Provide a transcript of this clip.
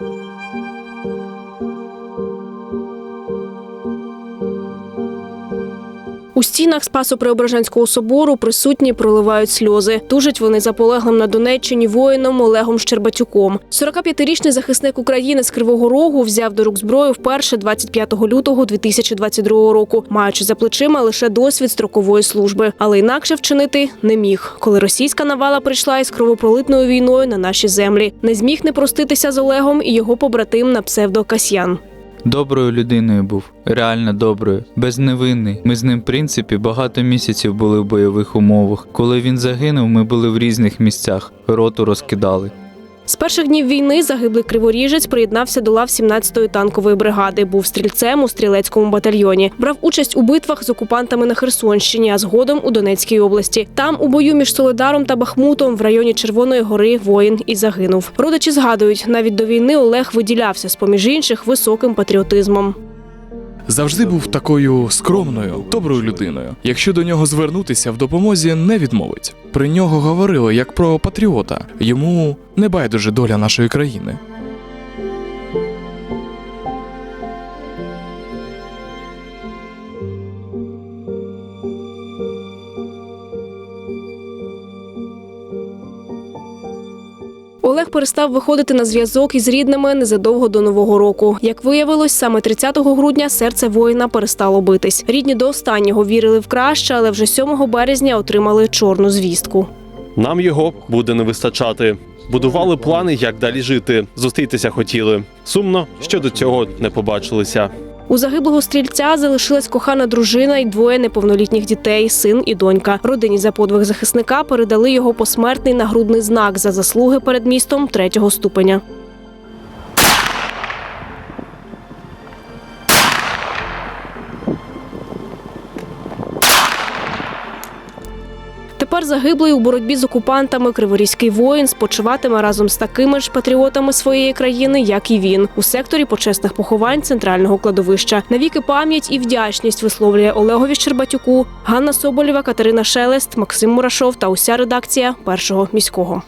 thank you У стінах Спасо-Преображенського собору присутні проливають сльози. Тужать вони за полеглим на Донеччині воїном Олегом Щербатюком. 45-річний захисник України з Кривого Рогу взяв до рук зброю вперше 25 лютого 2022 року, маючи за плечима лише досвід строкової служби. Але інакше вчинити не міг, коли російська навала прийшла із кровопролитною війною на наші землі. Не зміг не проститися з Олегом і його побратим на псевдо Касьян. Доброю людиною був, реально доброю, безневинний. Ми з ним, в принципі, багато місяців були в бойових умовах. Коли він загинув, ми були в різних місцях, роту розкидали. З перших днів війни загиблий криворіжець приєднався до лав 17-ї танкової бригади. Був стрільцем у стрілецькому батальйоні. Брав участь у битвах з окупантами на Херсонщині, а згодом у Донецькій області. Там у бою між Солидаром та Бахмутом в районі Червоної гори воїн і загинув. Родичі згадують, навіть до війни Олег виділявся з поміж інших високим патріотизмом. Завжди був такою скромною, доброю людиною. Якщо до нього звернутися в допомозі, не відмовить. При нього говорили як про патріота. Йому не байдуже доля нашої країни. Олег перестав виходити на зв'язок із рідними незадовго до нового року. Як виявилось, саме 30 грудня серце воїна перестало битись. Рідні до останнього вірили в краще, але вже 7 березня отримали чорну звістку. Нам його буде не вистачати. Будували плани, як далі жити. Зустрітися хотіли. Сумно, що до цього не побачилися. У загиблого стрільця залишилась кохана дружина і двоє неповнолітніх дітей, син і донька. Родині за подвиг захисника передали його посмертний нагрудний знак за заслуги перед містом третього ступеня. Тепер загиблий у боротьбі з окупантами криворізький воїн спочиватиме разом з такими ж патріотами своєї країни, як і він, у секторі почесних поховань центрального кладовища. Навіки пам'ять і вдячність висловлює Олегові Щербатюку, Ганна Соболєва, Катерина Шелест, Максим Мурашов та уся редакція першого міського.